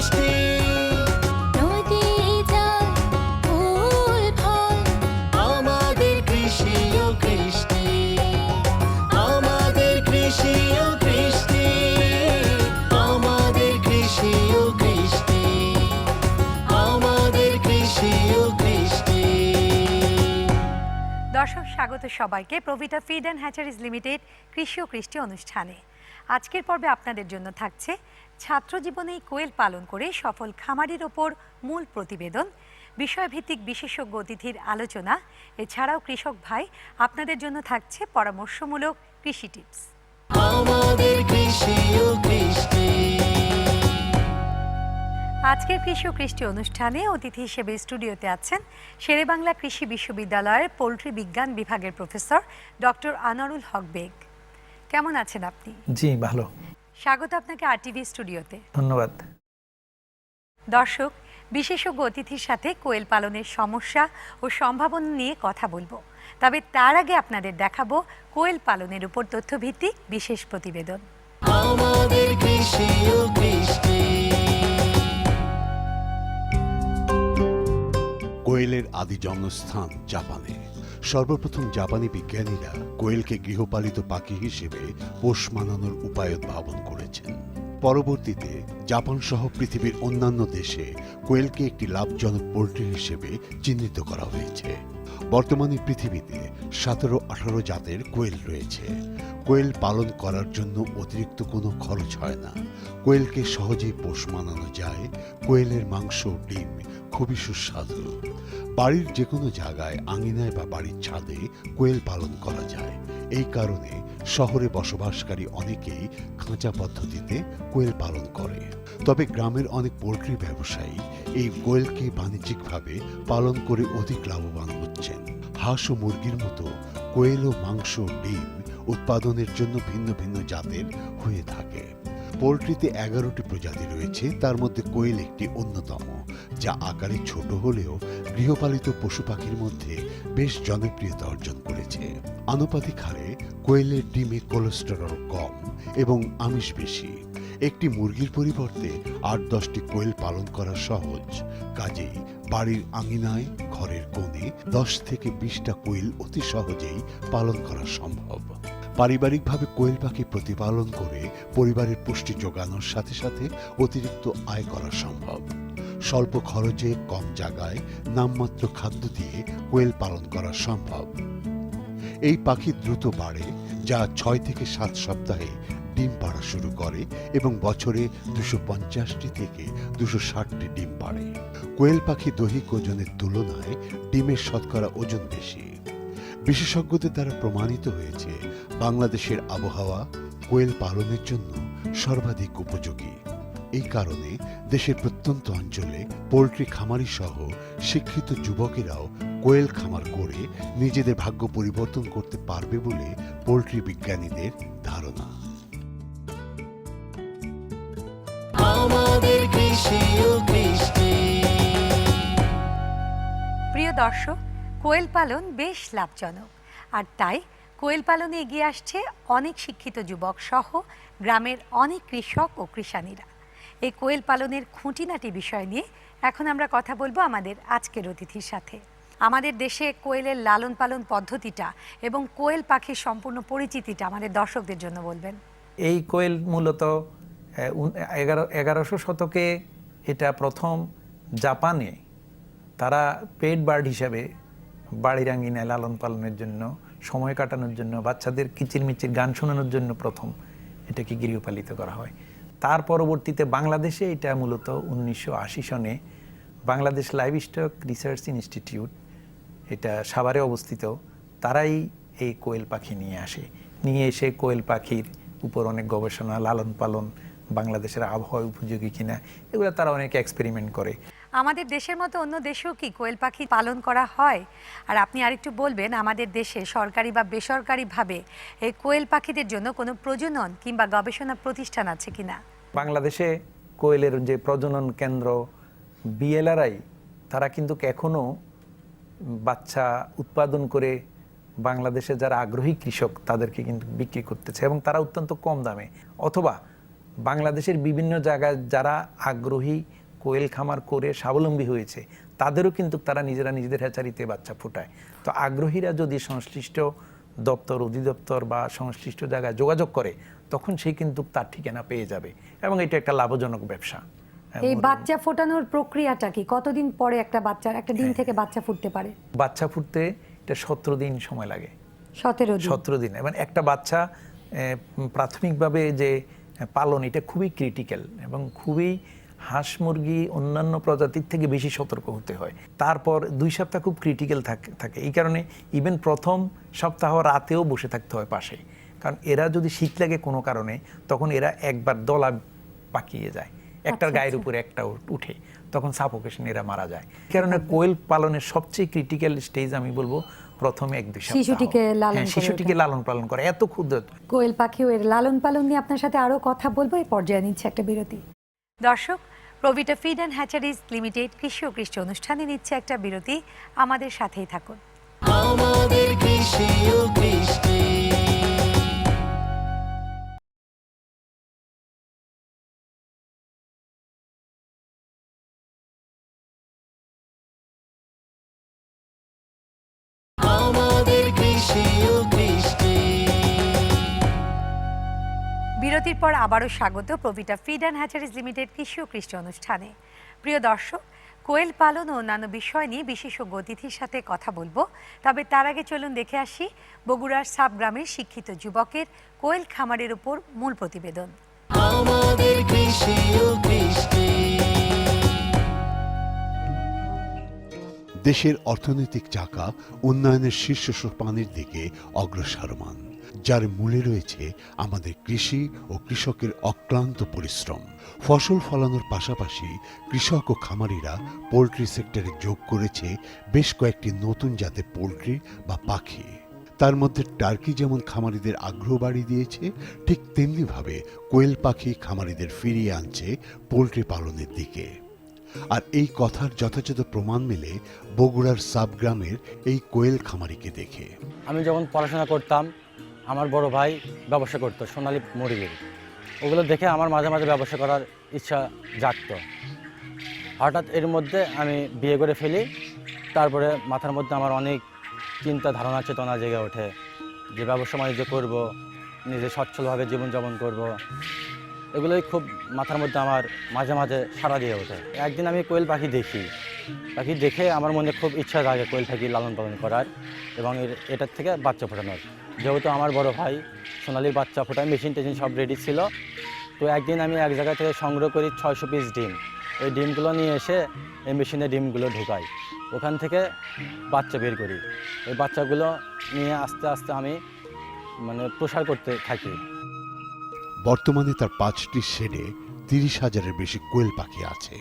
কৃষ্টি নদী জল ফুল ফল। আমাদের কৃষি ও কৃষ্টি। আমাদের কৃষি ও কৃষ্টি। আমাদের কৃষি ও কৃষ্টি। আমাদের কৃষি ও কৃষ্টি। দর্শক স্বাগত সবাইকে Provita feed and hatcheries limited কৃষি ও কৃষ্টি অনুষ্ঠানে। আজকের পর্বে আপনাদের জন্য থাকছে ছাত্র জীবনেই কোয়েল পালন করে সফল খামারির ওপর মূল প্রতিবেদন বিষয়ভিত্তিক বিশেষজ্ঞ অতিথির আলোচনা এছাড়াও কৃষক ভাই আপনাদের জন্য থাকছে পরামর্শমূলক কৃষি টিপস। আজকের কৃষি ও কৃষ্টি অনুষ্ঠানে অতিথি হিসেবে স্টুডিওতে আছেন শেরেবাংলা কৃষি বিশ্ববিদ্যালয়ের পোলট্রি বিজ্ঞান বিভাগের প্রফেসর ডক্টর আনারুল হক বেগ। কেমন আছেন আপনি? জি ভালো। স্বাগত আপনাকে আরটিভি স্টুডিওতে ধন্যবাদ। দর্শক বিশেষজ্ঞ অতিথির সাথে কোয়েল পালনের সমস্যা ও সম্ভাবনা নিয়ে কথা বলব। তবে তার আগে আপনাদের দেখাবো কোয়েল পালনের উপর তথ্যভিত্তিক বিশেষ প্রতিবেদন। আমাদের কৃষি ও কৃষ্টি। কোয়েলের আদি জন্মস্থান জাপানে। সর্বপ্রথম জাপানি বিজ্ঞানীরা কোয়েলকে গৃহপালিত পাখি হিসেবে পোষ মানানোর উপায় উদ্ভাবন করেছেন। পরবর্তীতে জাপান সহ পৃথিবীর অন্যান্য দেশে কোয়েলকে একটি লাভজনক পোল্ট্রি হিসেবে চিহ্নিত করা হয়েছে। বর্তমানে পৃথিবীতে সতেরো আঠারো জাতের কোয়েল রয়েছে। কোয়েল পালন করার জন্য অতিরিক্ত কোনো খরচ হয় না। কোয়েলকে সহজেই পোষ মানানো যায়। কোয়েলের মাংস, ডিম খুবই সুস্বাদু। বাড়ির যে কোনো জায়গায় আঙিনায় বা বাড়ির ছাদে কোয়েল পালন করা যায়। এই কারণে শহরে বসবাসকারী অনেকেই খাঁচা পদ্ধতিতে কোয়েল পালন করে। তবে গ্রামের অনেক পোল্ট্রি ব্যবসায়ী এই কোয়েলকে বাণিজ্যিকভাবে পালন করে অধিক লাভবান হচ্ছেন। হাঁস ও মুরগির মতো কোয়েল ও মাংস ডিম উৎপাদনের জন্য ভিন্ন ভিন্ন জাতের হয়ে থাকে। পোলট্রিতে এগারোটি প্রজাতি রয়েছে, তার মধ্যে কোয়েল একটি অন্যতম। যা আকারে ছোট হলেও গৃহপালিত পশু পাখির মধ্যে বেশ জনপ্রিয়তা অর্জন করেছে। আনুপাতিক হারে কোয়েলের ডিমে কোলেস্টেরল কম এবং আমিষ বেশি। একটি মুরগির পরিবর্তে আট দশটি কোয়েল পালন করা সহজ। কাজেই বাড়ির আঙিনায়, ঘরের কোণে দশ থেকে বিশটা কোয়েল অতি সহজেই পালন করা সম্ভব। পারিবারিকভাবে কোয়েল পাখি প্রতিপালন করে পরিবারের পুষ্টি যোগানোর সাথে সাথে অতিরিক্ত আয় করা সম্ভব। স্বল্প খরচে কম জায়গায় নামমাত্র খাদ্য দিয়ে কোয়েল পালন করা সম্ভব। এই পাখি দ্রুত বাড়ে, যা ছয় থেকে সাত সপ্তাহে ডিম পাড়া শুরু করে এবং বছরে দুশো পঞ্চাশটি থেকে দুশো ষাটটি ডিম পাড়ে। কোয়েল পাখি দৈহিক ওজনের তুলনায় ডিমের শতকরা ওজন বেশি। বিশেষজ্ঞদের দ্বারা প্রমাণিত হয়েছে, বাংলাদেশের আবহাওয়া কোয়েল পালনের জন্য সর্বাধিক উপযোগী। এই কারণে দেশের প্রত্যন্ত অঞ্চলে পোল্ট্রি খামারি সহ শিক্ষিত যুবকেরাও কোয়েল খামার করে নিজেদের ভাগ্য পরিবর্তন করতে পারবে বলে পোল্ট্রি বিজ্ঞানীদের ধারণা। আমাদের কৃষি ও কৃষ্টি। প্রিয় দর্শক কোয়েল পালন বেশ লাভজনক। আর তাই কোয়েল পালনে এগিয়ে আসছে অনেক শিক্ষিত যুবক সহ গ্রামের অনেক কৃষক ও কৃষানীরা। এই কোয়েল পালনের খুঁটিনাটি বিষয় নিয়ে এখন আমরা কথা বলব আমাদের আজকের অতিথির সাথে। আমাদের দেশে কোয়েলের লালন পালন পদ্ধতিটা এবং কোয়েল পাখির সম্পূর্ণ পরিচিতিটা আমাদের দর্শকদের জন্য বলবেন। এই কোয়েল মূলত এগারো, এগারোশো শতকে এটা প্রথম জাপানে তারা পেট বার্ড হিসাবে বাড়ির আঙ্গিনায় লালন পালনের জন্য, সময় কাটানোর জন্য, বাচ্চাদের কিচিরমিচির গান শোনানোর জন্য প্রথম এটাকে গৃহপালিত করা হয়। তার পরবর্তীতে বাংলাদেশে এটা মূলত উনিশশো আশি সনে Bangladesh livestock research institute, এটা সাভারে অবস্থিত, তারাই এই কোয়েল পাখি নিয়ে আসে। নিয়ে এসে কোয়েল পাখির উপর অনেক গবেষণা লালন পালন বাংলাদেশের আবহাওয়া উপযোগী কিনা, এগুলো তারা অনেক এক্সপেরিমেন্ট করে। আমাদের দেশের মতো অন্য দেশেও কি কোয়েল পাখি পালন করা হয়? আর আপনি আরেকটু বলবেন, আমাদের দেশে সরকারি বা বেসরকারিভাবে এই কোয়েল পাখিদের জন্য কোনো প্রজনন কিংবা গবেষণা প্রতিষ্ঠান আছে কিনা? বাংলাদেশে কোয়েলের যে প্রজনন কেন্দ্র, বিএলআরআই, তারা কিন্তু এখনও বাচ্চা উৎপাদন করে বাংলাদেশে যারা আগ্রহী কৃষক, তাদেরকে কিন্তু বিক্রি করতেছে এবং তারা অত্যন্ত কম দামে। অথবা বাংলাদেশের বিভিন্ন জায়গায় যারা আগ্রহী কোয়েল খামার করে স্বাবলম্বী হয়েছে তাদেরও কিন্তু তারা নিজেরা নিজেদের হ্যাচারিতে বাচ্চা ফোটায়। তো আগ্রহীরা যদি সংশ্লিষ্ট দপ্তর অধিদপ্তর বা সংশ্লিষ্ট জায়গায় যোগাযোগ করে তখন সে কিন্তু তার ঠিকানা পেয়ে যাবে এবং এটা একটা লাভজনক ব্যবসা। এই বাচ্চা ফোটানোর প্রক্রিয়াটা কি? কতদিন পরে একটা বাচ্চা একটা দিন থেকে বাচ্চা ফুটতে পারে? বাচ্চা ফুটতে এটা সতেরো দিন সময় লাগে। সতেরো সতেরো দিন। এবং একটা বাচ্চা প্রাথমিকভাবে যে পালন এটা খুবই ক্রিটিক্যাল এবং খুবই হাঁস মুরগি অন্যান্য প্রজাতির থেকে বেশি সতর্ক হতে হয়। তারপর দুই সপ্তাহ খুব ক্রিটিক্যাল থাকে এই কারণে ইভেন প্রথম সপ্তাহ রাতেও বসে থাকতে হয় পাশে। কারণ এরা যদি শীত লাগে কোনো কারণে তখন এরা একবার দলা পাকিয়ে যায়। একটার আচ্ছা, গায়ের আচ্ছা। উপরে একটা উঠে। তখন সাফোকেশন এরা মারা যায়। কারণে কোয়েল পালনের সবচেয়ে ক্রিটিক্যাল স্টেজ আমি বলব প্রথমে এক দুই শিশুটিকে লালন হ্যাঁ, শিশুটিকে লালন পালন করে। এত ক্ষুদ্র কোয়েল পাখি ও এর লালন পালন নিয়ে আপনার সাথে আরও কথা বলব। এই পর্যায়ে নিচ্ছে একটা বিরতি। দর্শক Provita feed and hatcheries limited কৃষি ও কৃষি অনুষ্ঠানে নিচ্ছে একটা বিরতি। আমাদের সাথেই থাকুন। আমাদের কৃষি ও কৃষ্টি। বিরতির পর আবারও স্বাগত Provita feed and hatcheries limited কৃষি ও কৃষি অনুষ্ঠানে। প্রিয় দর্শক কোয়েল পালন ও অন্যান্য বিষয় নিয়ে বিশেষজ্ঞ অতিথির সাথে কথা বলব। তবে তার আগে চলুন দেখে আসি বগুড়ার সাবগ্রামের শিক্ষিত যুবকের কোয়েল খামারের উপর মূল প্রতিবেদন। আমাদের কৃষি ও কৃষ্টি। দেশের অর্থনৈতিক চাকা উন্নয়নের শীর্ষ সোপানের দিকে অগ্রসরমান। যার মূলে রয়েছে আমাদের কৃষি ও কৃষকের অক্লান্ত পরিশ্রম। ফসল ফলানোর পাশাপাশি কৃষক ও খামারিরা পোলট্রি সেক্টরে যোগ করেছে বেশ কয়েকটি নতুন জাতের পোলট্রি বা পাখি। তার মধ্যে টার্কি যেমন খামারিদের আগ্রহ বাড়িয়ে দিয়েছে, ঠিক তেমনিভাবে কোয়েল পাখি খামারিদের ফিরিয়ে আনছে পোলট্রি পালনের দিকে। আর এই কথার যথাযথ প্রমাণ মেলে বগুড়ার সাবগ্রামের এই কোয়েল খামারিকে দেখে। আমি যখন পড়াশোনা করতাম আমার বড় ভাই ব্যবসা করতো, সোনালী মুরগির ওগুলো দেখে আমার মাঝে মাঝে ব্যবসা করার ইচ্ছা জাগত। হঠাৎ এর মধ্যে আমি বিয়ে করে ফেলি, তারপরে মাথার মধ্যে আমার অনেক চিন্তা, ধারণা, চেতনা জেগে ওঠে যে ব্যবসা বাণিজ্য করব, নিজে সচ্ছলভাবে জীবনযাপন করব। এগুলোই খুব মাথার মধ্যে আমার মাঝে মাঝে সাড়া দিয়ে ওঠে। একদিন আমি কোয়েল পাখি দেখি। পাখি দেখে আমার মনে খুব ইচ্ছা জাগে কোয়েল পাখি লালন পালন করার এবং এর, এটার থেকে বাচ্চা ফোটানোর। যেহেতু আমার বড় ভাই সোনালির বাচ্চা ফোটায় মেশিন টেশিন সব রেডি ছিল। তো একদিন আমি এক জায়গা থেকে সংগ্রহ করি ছয়শো পিস ডিম। ওই ডিমগুলো নিয়ে এসে এই মেশিনে ডিমগুলো ঢুকাই। ওখান থেকে বাচ্চা বের করি। ওই বাচ্চাগুলো নিয়ে আস্তে আস্তে আমি মানে প্রসার করতে থাকি। বর্তমানে তার পাঁচটি শেডে তিরিশ হাজারের বেশি কোয়েল পাখি আছে।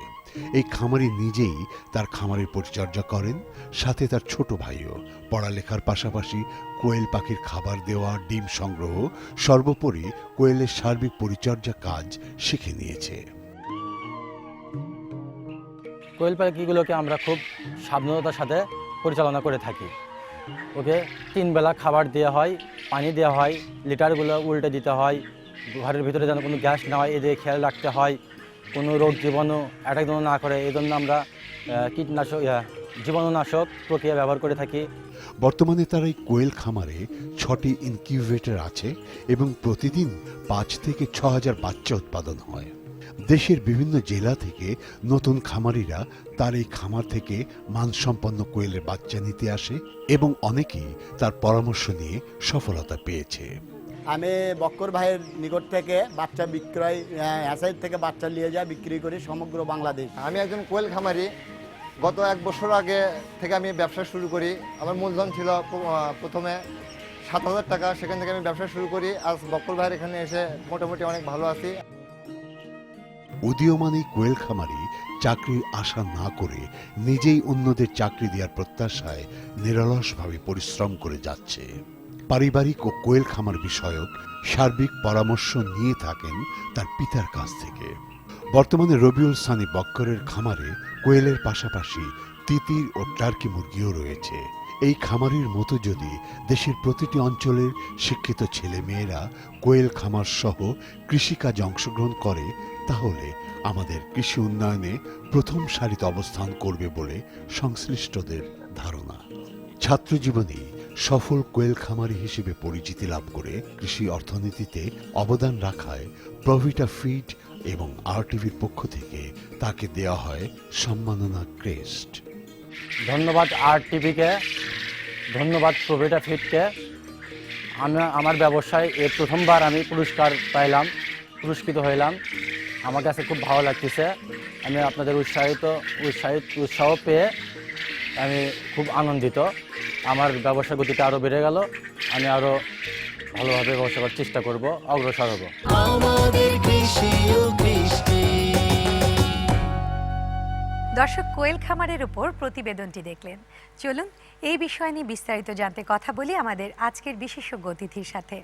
এই খামারি নিজেই তার খামারের পরিচর্যা করেন, সাথে তার ছোট ভাইও। পড়ালেখার পাশাপাশি কোয়েল পাখির খাবার দেওয়া, ডিম সংগ্রহ, সর্বোপরি কোয়েলের সার্বিক পরিচর্যা কাজ শিখে নিয়েছে। কোয়েল পাখিগুলোকে আমরা খুব সাবধানতার সাথে পরিচালনা করে থাকি। ওকে তিন বেলা খাবার দেওয়া হয়, পানি দেওয়া হয়, লিটারগুলো উল্টে দিতে হয় ঘরের ভিতরে যেন কোনো গ্যাস না হয়, এদের খেয়াল রাখতে হয়, কোনো রোগ জীবাণু অ্যাটাক যেন না করে এই জন্য আমরা কীটনাশক জীবাণুনাশক প্রক্রিয়া ব্যবহার করে থাকি। বর্তমানে তার এই কোয়েল খামারে ছটি ইনকিউবেটর আছে এবং প্রতিদিন পাঁচ থেকে ছ হাজার বাচ্চা উৎপাদন হয়। দেশের বিভিন্ন জেলা থেকে নতুন খামারিরা তার এই খামার থেকে মানসম্পন্ন কোয়েলের বাচ্চা নিতে আসে এবং অনেকেই তার পরামর্শ নিয়ে সফলতা পেয়েছে। আমি বক্কর ভাইয়ের নিকট থেকে বাচ্চা বিক্রয় অ্যাসাইড থেকে বাচ্চা নিয়ে যায় বিক্রি করি সমগ্র বাংলাদেশ। আমি একজন কোয়েল খামারি। গত এক বছর আগে থেকে আমি ব্যবসা শুরু করি। আমার মূলধন ছিল প্রথমে সাত হাজার টাকা। সেখান থেকে আমি ব্যবসা শুরু করি। আজ বক্কর ভাইয়ের এখানে এসে মোটামুটি অনেক ভালো আছি। উদীয়মান কোয়েল খামারি চাকরির আশা না করে নিজেই অন্যদের চাকরি দেওয়ার প্রত্যাশায় নিরলসভাবে পরিশ্রম করে যাচ্ছে। পারিবারিক ও কোয়েল খামার বিষয়ক সার্বিক পরামর্শ নিয়ে থাকেন তার পিতার কাছ থেকে। বর্তমানে রবিউল সানি বক্করের খামারে কোয়েলের পাশাপাশি তিতির ও টার্কি মুরগিও রয়েছে। এই খামারের মতো যদি দেশের প্রতিটি অঞ্চলের শিক্ষিত ছেলে মেয়েরা কোয়েল খামার সহ কৃষিকাজে অংশগ্রহণ করে, তাহলে আমাদের কৃষি উন্নয়নে প্রথম সারিতে অবস্থান করবে বলে সংশ্লিষ্টদের ধারণা। ছাত্রজীবনে সফল কোয়েল খামারি হিসেবে পরিচিতি লাভ করে কৃষি অর্থনীতিতে অবদান রাখায় প্রভিটা ফিড এবং আরটিভির পক্ষ থেকে তাকে দেওয়া হয় সম্মাননা ক্রেস্ট। ধন্যবাদ আর টিভিকে ধন্যবাদ প্রভিটা ফিটকে আমি, আমার ব্যবসায় এই প্রথমবার আমি পুরস্কার পাইলাম, পুরস্কৃত হইলাম। আমার কাছে খুব ভালো লাগতেছে। আমি আপনাদের উৎসাহিত উৎসাহিত, উৎসাহ পেয়ে আমি খুব আনন্দিত। আমার ব্যবসা গতিটা আরও বেড়ে গেল আমি আরও ভালোভাবে ব্যবসা করার চেষ্টা করব অগ্রসর হব। আমাদের কৃষি ও কৃষ্টি। দর্শক কোয়েল খামারের উপর প্রতিবেদনটি দেখলেন। চলুন এই বিষয় নিয়ে বিস্তারিত জানতে কথা বলি আমাদের আজকের বিশেষজ্ঞ অতিথির সাথে।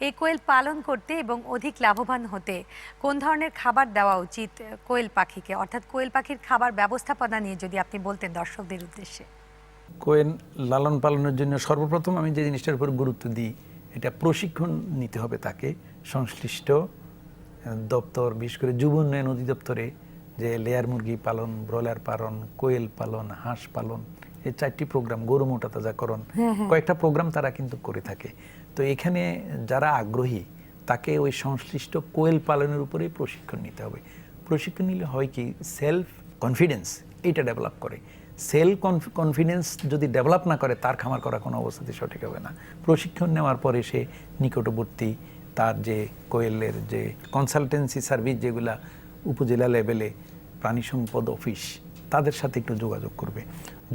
এই কোয়েল পালন করতে এবং অধিক লাভবান হতে কোন ধরনের খাবার দেওয়া উচিত কোয়েল পাখিকে? অর্থাৎ কোয়েল পাখির খাবার ব্যবস্থাপনা নিয়ে যদি আপনি বলতেন দর্শকদের উদ্দেশ্যে। কোয়েল লালন পালনের জন্য সর্বপ্রথম আমি যে জিনিসটার উপর গুরুত্ব দিই এটা প্রশিক্ষণ নিতে হবে তাকে। সংশ্লিষ্ট দপ্তর বিশেষ করে যুব উন্নয়ন অধিদপ্তরে যে লেয়ার মুরগি পালন ব্রয়লার পালন কোয়েল পালন হাঁস পালন এই চারটি প্রোগ্রাম গরু মোটা তাজাকরণ কয়েকটা প্রোগ্রাম তারা কিন্তু করে থাকে। তো এখানে যারা আগ্রহী তাকে ওই সংশ্লিষ্ট কোয়েল পালনের উপরেই প্রশিক্ষণ নিতে হবে। প্রশিক্ষণ নিলে হয় কি সেলফ কনফিডেন্স এটা ডেভেলপ করে। সেল কনফিডেন্স যদি ডেভেলপ না করে, তার খামার করা কোনো অবস্থাতে সঠিক হবে না। প্রশিক্ষণ নেওয়ার পরে সে নিকটবর্তী তার যে কোয়েলের যে কনসালটেন্সি সার্ভিস যেগুলা উপজেলা লেভেলে প্রাণী সম্পদ অফিস তাদের সাথে একটু যোগাযোগ করবে।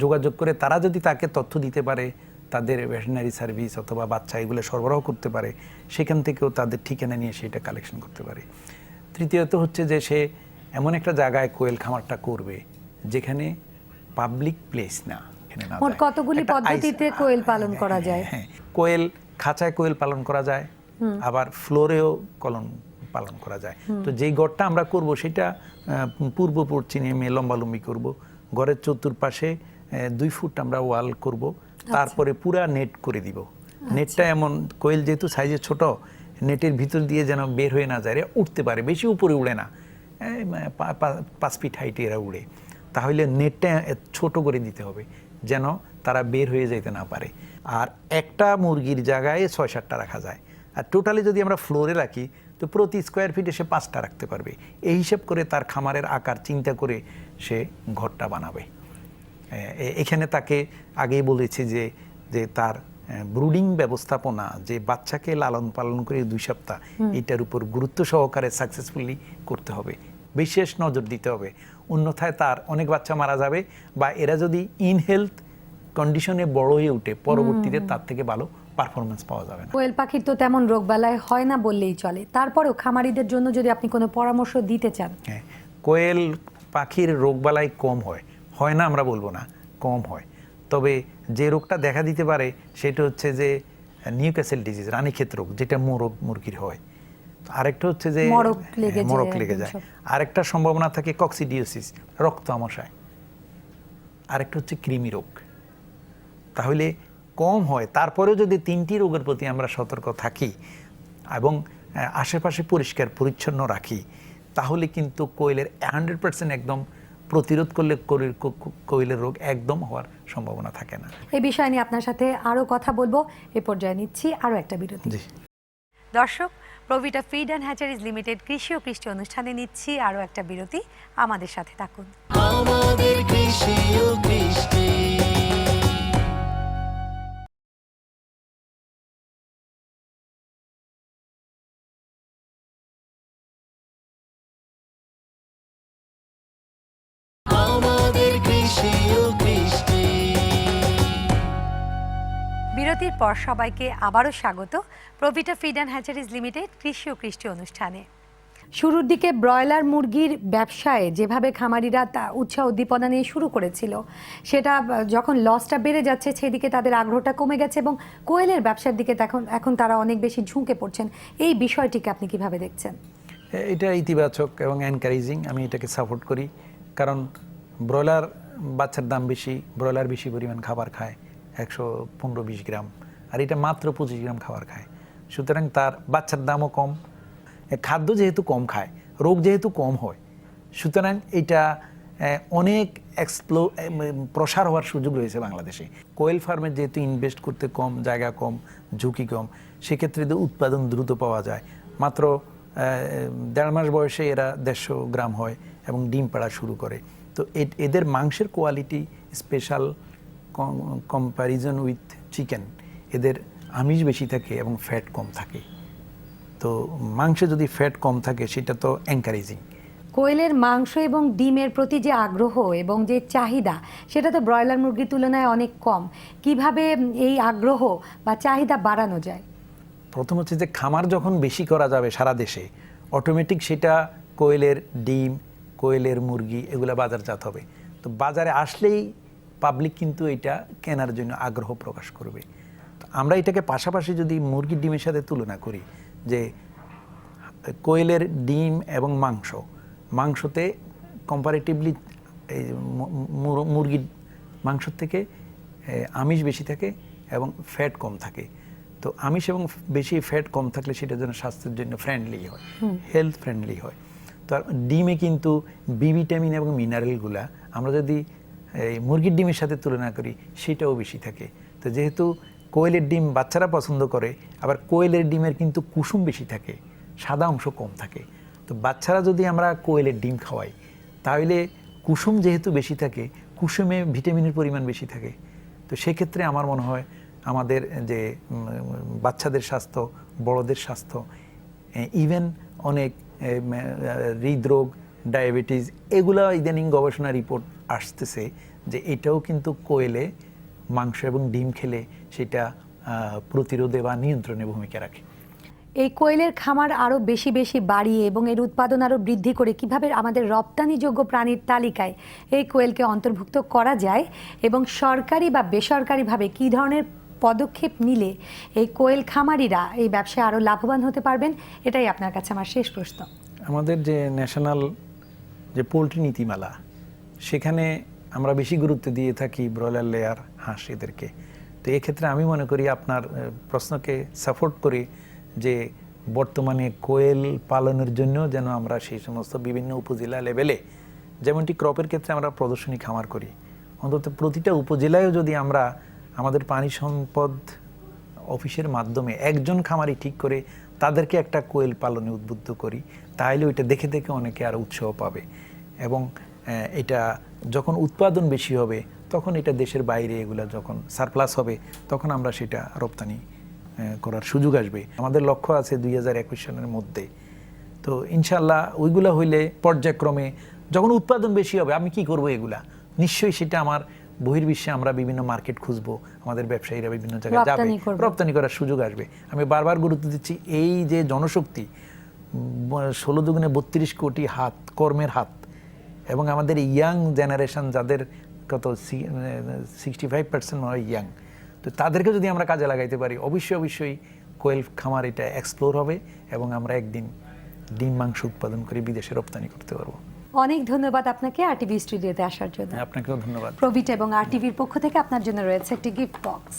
যোগাযোগ করে তারা যদি তাকে তথ্য দিতে পারে, তাদের ভেটেনারি সার্ভিস অথবা বাচ্চা এগুলো সরবরাহ করতে পারে, সেখান থেকেও তাদের ঠিকানা নিয়ে সেটা কালেকশন করতে পারে। তৃতীয়ত হচ্ছে যে সে এমন একটা জায়গায় কোয়েল খামারটা করবে, যেখানে পাবলিক প্লেস না মোট কতগুলি পদ্ধতিতে কোয়েল পালন করা যায়? হ্যাঁ কোয়েল খাঁচায় কোয়েল পালন করা যায় আবার ফ্লোরেও কলন পালন করা যায়। তো যেই গড়টা আমরা করব সেটা পূর্ব পশ্চিমে লম্বালম্বি করব। ঘরের চতুর্পাশে দুই ফুট আমরা ওয়াল করব। তারপরে পুরা নেট করে দিব। নেটটা এমন কোয়েল যেহেতু সাইজে ছোট নেটের ভিতর দিয়ে যেন বের হয়ে না যায় উঠতে পারে বেশি উপরে উড়ে না। পাঁচ ফিট হাইটে এরা উড়ে। তাহলে নেটটা ছোট করে দিতে হবে যেন তারা বের হয়ে যেতে না পারে। আর একটা মুরগির জায়গায় ছয় সাতটা রাখা যায়। আর টোটালি যদি আমরা ফ্লোরে রাখি তো প্রতি স্কোয়ার ফিটে সে পাঁচটা রাখতে পারবে। এই হিসাব করে তার খামারের আকার চিন্তা করে সে ঘরটা বানাবে। এখানে তাকে আগেই বলেছি যে যে তার ব্রুডিং ব্যবস্থাপনা যে বাচ্চাকে লালন পালন করে দুই সপ্তাহ এটার উপর গুরুত্ব সহকারে সাকসেসফুলি করতে হবে। বিশেষ নজর দিতে হবে। অন্যথায় তার অনেক বাচ্চা মারা যাবে বা এরা যদি ইন হেলথ কন্ডিশনে বড় হয়ে উঠে পরবর্তীতে তার থেকে ভালো পারফরমেন্স পাওয়া যাবে না। কোয়েল পাখির তো তেমন রোগবালাই হয় না বললেই চলে। তারপরেও খামারিদের জন্য যদি আপনি কোনো পরামর্শ দিতে চান। হ্যাঁ কোয়েল পাখির রোগবালাই কম হয়। হয় না আমরা বলব না কম হয়। তবে যে রোগটা দেখা দিতে পারে সেটা হচ্ছে যে নিউক্যাসেল ডিজিজ রানীক্ষেত রোগ যেটা মোরগ মুরগির হয়। আরেকটা হচ্ছে যে মরক লেগে হ্যাঁ, যায় লেগে যায়। আরেকটা সম্ভাবনা থাকে কক্সিডিওসিস রক্ত আমাশায় আরেকটা হচ্ছে কৃমি রোগ। তাহলে কম হয় তারপরেও যদি তিনটি রোগের প্রতি আমরা সতর্ক থাকি এবং আশেপাশে পরিষ্কার পরিচ্ছন্ন রাখি তাহলে কিন্তু কোয়েলের হান্ড্রেড পার্সেন্ট একদম প্রতিরোধ করলে কোয়েলের রোগ একদম হওয়ার সম্ভাবনা থাকে না। এই বিষয় নিয়ে আপনার সাথে আরও কথা বলব। এ পর্যায়ে নিচ্ছি আরও একটা বিরতি। দর্শক Provita feed and hatcheries limited কৃষি ও কৃষ্টি অনুষ্ঠানে নিচ্ছি আরও একটা বিরতি। আমাদের সাথে থাকুন। আমাদের কৃষি ও কৃষ্টি। বিরতির পর সবাইকে আবারও স্বাগত Provita feed and hatcheries limited কৃষি ও কৃষি অনুষ্ঠানে। শুরুর দিকে ব্রয়লার মুরগির ব্যবসায় যেভাবে খামারিরা তা উৎসাহ উদ্দীপনা নিয়ে শুরু করেছিল, সেটা যখন লসটা বেড়ে যাচ্ছে, সেদিকে তাদের আগ্রহটা কমে গেছে এবং কোয়েলের ব্যবসার দিকে এখন এখন তারা অনেক বেশি ঝুঁকে পড়ছেন। এই বিষয়টিকে আপনি কীভাবে দেখছেন? এটা ইতিবাচক এবং এনকারেজিং আমি এটাকে সাপোর্ট করি। কারণ ব্রয়লার বাচ্চার দাম বেশি, ব্রয়লার বেশি পরিমাণ খাবার খায়। একশো পনেরো, বিশ গ্রাম। আর এটা মাত্র পঁচিশ গ্রাম খাবার খায়। সুতরাং তার বাচ্চার দামও কম। খাদ্য যেহেতু কম খায়, রোগ যেহেতু কম হয়, সুতরাং এটা অনেক এক্সপ্লো প্রসার হওয়ার সুযোগ রয়েছে বাংলাদেশে। কোয়েল ফার্মে যেহেতু ইনভেস্ট করতে কম, জায়গা কম, ঝুঁকি কম, সেক্ষেত্রে এদের উৎপাদন দ্রুত পাওয়া যায়। মাত্র দেড় মাস বয়সে এরা দেড়শো গ্রাম হয় এবং ডিম পাড়া শুরু করে। তো এদের মাংসের quality special comparison with chicken এদের আমিষ বেশি থাকে এবং ফ্যাট কম থাকে। তো মাংসে যদি ফ্যাট কম থাকে সেটা তো এনকারেজিং কোয়েলের মাংস এবং ডিমের প্রতি যে আগ্রহ এবং যে চাহিদা সেটা তো ব্রয়লার মুরগির তুলনায় অনেক কম। কীভাবে এই আগ্রহ বা চাহিদা বাড়ানো যায়? প্রথম হচ্ছে যে খামার যখন বেশি করা যাবে সারা দেশে অটোমেটিক সেটা কোয়েলের ডিম কোয়েলের মুরগি এগুলো বাজারজাত হবে। তো বাজারে আসলেই পাবলিক কিন্তু এটা কেনার জন্য আগ্রহ প্রকাশ করবে। তো আমরা এটাকে পাশাপাশি যদি মুরগির ডিমের সাথে তুলনা করি যে কোয়েলের ডিম এবং মাংস মাংসতে কম্পারেটিভলি এই মুরগির মাংসর থেকে আমিষ বেশি থাকে এবং ফ্যাট কম থাকে। তো আমিষ এবং বেশি ফ্যাট কম থাকলে সেটা যেন স্বাস্থ্যের জন্য ফ্রেন্ডলি হয় হেলথ ফ্রেন্ডলি হয়। তো ডিমে কিন্তু বি ভিটামিন এবং মিনারেলগুলা আমরা যদি এই মুরগির ডিমের সাথে তুলনা করি, সেটাও বেশি থাকে। তো যেহেতু কোয়েলের ডিম বাচ্চারা পছন্দ করে, আবার কোয়েলের ডিমের কিন্তু কুসুম বেশি থাকে, সাদা অংশ কম থাকে। তো বাচ্চারা যদি আমরা কোয়েলের ডিম খাওয়াই, তাহলে কুসুম যেহেতু বেশি থাকে, কুসুমে ভিটামিনের পরিমাণ বেশি থাকে। তো সেক্ষেত্রে আমার মনে হয় আমাদের যে বাচ্চাদের স্বাস্থ্য, বড়দের স্বাস্থ্য ইভেন অনেক হৃদরোগ, ডায়াবেটিস, এগুলা ইদানিং গবেষণা রিপোর্ট আসতেছে যে এটাও কিন্তু কোয়েলে মাংস এবং ডিম খেলে সেটা প্রতিরোধে বা নিয়ন্ত্রণে ভূমিকা রাখে। এই কোয়েলের খামার আরও বেশি বেশি বাড়িয়ে এবং এর উৎপাদন আরও বৃদ্ধি করে কীভাবে আমাদের রপ্তানিযোগ্য প্রাণীর তালিকায় এই কোয়েলকে অন্তর্ভুক্ত করা যায় এবং সরকারি বা বেসরকারিভাবে কী ধরনের পদক্ষেপ নিলে এই কোয়েল খামারিরা এই ব্যবসায় আরও লাভবান হতে পারবেন এটাই আপনার কাছে আমার শেষ প্রশ্ন। আমাদের যে ন্যাশনাল যে পোলট্রি নীতিমালা সেখানে আমরা বেশি গুরুত্ব দিয়ে থাকি ব্রয়লার লেয়ার হাঁস এদেরকে। তো এক্ষেত্রে আমি মনে করি আপনার প্রশ্নকে সাপোর্ট করি যে বর্তমানে কোয়েল পালনের জন্য যেন আমরা সেই সমস্ত বিভিন্ন উপজেলা লেভেলে যেমনটি ক্রপের ক্ষেত্রে আমরা প্রদর্শনী খামার করি। অন্তত প্রতিটা উপজেলায়ও যদি আমরা আমাদের পানি সম্পদ অফিসের মাধ্যমে একজন খামারি ঠিক করে তাদেরকে একটা কোয়েল পালনে উদ্বুদ্ধ করি, তাহলে ওইটা দেখে দেখে অনেকে আর উৎসাহ পাবে। এবং এটা যখন উৎপাদন বেশি হবে তখন এটা দেশের বাইরে এগুলা যখন সারপ্লাস হবে তখন আমরা সেটা রপ্তানি করার সুযোগ আসবে। আমাদের লক্ষ্য আছে দুই হাজার একুশ সালের মধ্যে। তো ইনশাল্লাহ ওইগুলা হইলে পর্যায়ক্রমে যখন উৎপাদন বেশি হবে আমি কি করব এগুলা? নিশ্চয়ই সেটা আমার বহির্বিশ্বে আমরা বিভিন্ন মার্কেট খুঁজবো আমাদের ব্যবসায়ীরা বিভিন্ন জায়গায় যাবে। রপ্তানি রপ্তানি করার সুযোগ আসবে। আমি বারবার গুরুত্ব দিচ্ছি এই যে জনশক্তি ষোলো দুগুণে বত্রিশ কোটি হাত কর্মের হাত এবং আমাদের ইয়াং জেনারেশন যাদের কত সিক্সটি ফাইভ পার্সেন্ট হয় ইয়াং তো তাদেরকে যদি আমরা কাজে লাগাইতে পারি অবশ্যই অবশ্যই কোয়েল খামার এটা এক্সপ্লোর হবে এবং আমরা একদিন ডিম মাংস উৎপাদন করে বিদেশে রপ্তানি করতে পারব। অনেক ধন্যবাদ আপনাকে আরটিভি স্টুডিওতে আসার জন্য। আপনাকেও ধন্যবাদ। প্রবিট এবং আরটিভির পক্ষ থেকে আপনার জন্য রয়েছে একটি গিফট বক্স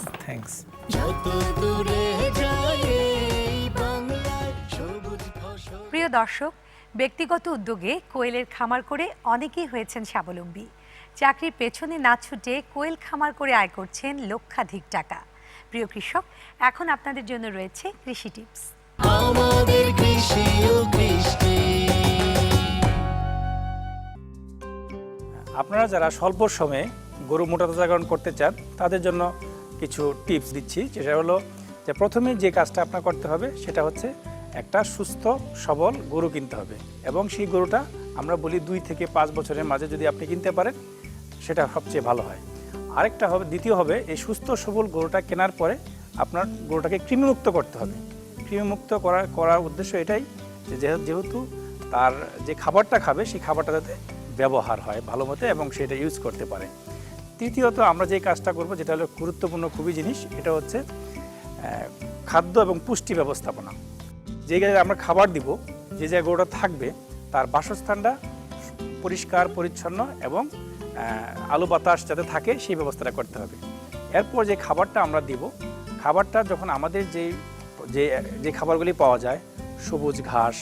ফসল। প্রিয় দর্শক ব্যক্তিগত উদ্যোগে কোয়েলের খামার করে অনেকেই হয়েছেন স্বাবলম্বী। চাকরির পেছনে না ছুটে কোয়েল খামার করে আয় করছেন লক্ষাধিক টাকা। প্রিয় কৃষক এখন আপনাদের জন্য রয়েছে কৃষি টিপস। আমাদের কৃষি ও কৃষ্টি। আপনারা যারা স্বল্প সময়ে গরু মোটা মোটাতাজাকরণ করতে চান তাদের জন্য কিছু টিপস দিচ্ছি। যেটা হলো যে প্রথমে যে কাজটা আপনার করতে হবে সেটা হচ্ছে একটা সুস্থ, সবল গরু কিনতে হবে। এবং সেই গরুটা আমরা বলি দুই থেকে পাঁচ বছরের মাঝে যদি আপনি কিনতে পারেন, সেটা সবচেয়ে ভালো হয়। আরেকটা হবে, দ্বিতীয় হবে, এই সুস্থ, সবল গরুটা কেনার পরে আপনার গরুটাকে কৃমিমুক্ত করতে হবে। কৃমিমুক্ত করার করার উদ্দেশ্য এটাই যে যেহেতু তার যে খাবারটা খাবে, সেই খাবারটা যাতে ব্যবহার হয় ভালো মতো এবং সেটা ইউজ করতে পারে। তৃতীয়ত আমরা যে কাজটা করব, যেটা হলো গুরুত্বপূর্ণ খুবই জিনিস, এটা হচ্ছে খাদ্য এবং পুষ্টি ব্যবস্থাপনা। যে জায়গায় আমরা খাবার দিব, যে জায়গায় গরুটা থাকবে, তার বাসস্থানটা পরিষ্কার, পরিচ্ছন্ন এবং আলো বাতাস যাতে থাকে সেই ব্যবস্থাটা করতে হবে। এরপর যে খাবারটা আমরা দিব, খাবারটা যখন আমাদের যে যে যে খাবারগুলি পাওয়া যায়, সবুজ ঘাস,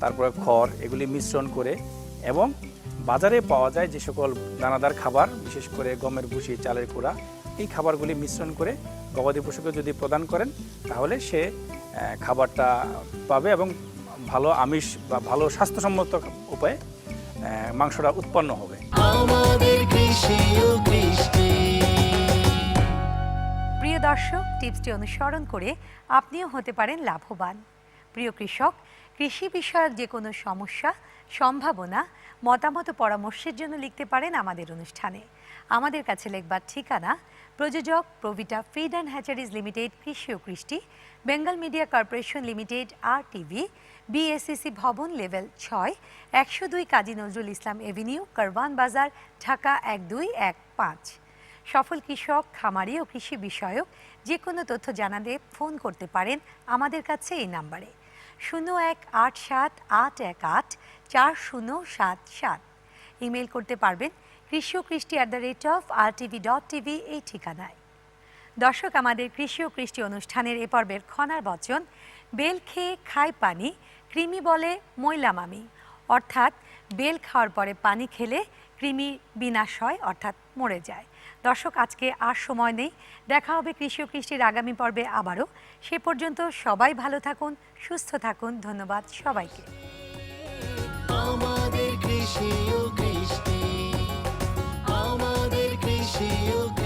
তারপরে খড়, এগুলি মিশ্রণ করে এবং বাজারে পাওয়া যায় যে সকল দানাদার খাবার, বিশেষ করে গমের ভুসি, চালের কুড়া, এই খাবারগুলি মিশ্রণ করে গবাদি পশুকে যদি প্রদান করেন, তাহলে সে খাবারটা পাবে এবং ভালো আমিষ বা ভালো স্বাস্থ্যসম্মত উপায়ে মাংসটা উৎপন্ন হবে। প্রিয় দর্শক টিপসটি অনুসরণ করে আপনিও হতে পারেন লাভবান। প্রিয় কৃষক কৃষি বিষয়ক যে কোনো সমস্যা সম্ভাবনা মতামত পরামর্শের জন্য লিখতে পারেন আমাদের অনুষ্ঠানে। আমাদের কাছে লেখবার ঠিকানা প্রযোজক Provita feed and hatcheries limited কৃষি ও কৃষ্টি, Bengal media corporation limited R TV BSCC ভবন লেভেল ছয়, একশো দুই কাজী নজরুল ইসলাম এভিনিউ, কারওয়ান বাজার, ঢাকা এক দুই এক পাঁচ। সফল কৃষক, খামারি ও কৃষি বিষয়ক যে কোনো তথ্য জানাতে ফোন করতে পারেন আমাদের কাছে এই নাম্বারে। শূন্য এক আট সাত আট এক আট চার শূন্য সাত সাত। ইমেল করতে পারবেন কৃষি কৃষ্টি at the rate of R TV dot TV এই ঠিকানায়। দর্শক, আমাদের কৃষি ও কৃষ্টি অনুষ্ঠানের এ পর্বের খনার বচন, বেল খেয়ে খায় পানি, কৃমি বলে ময়লা মামি। অর্থাৎ, বেল খাওয়ার পরে পানি খেলে কৃমি বিনাশ হয়, অর্থাৎ মরে যায়। দর্শক, আজকে আর সময় নেই। দেখা হবে কৃষি ও কৃষ্টির আগামী পর্বে আবারও। সে পর্যন্ত সবাই ভালো থাকুন, সুস্থ থাকুন। ধন্যবাদ সবাইকে। আমাদের কৃষি ও কৃষ্টি to you.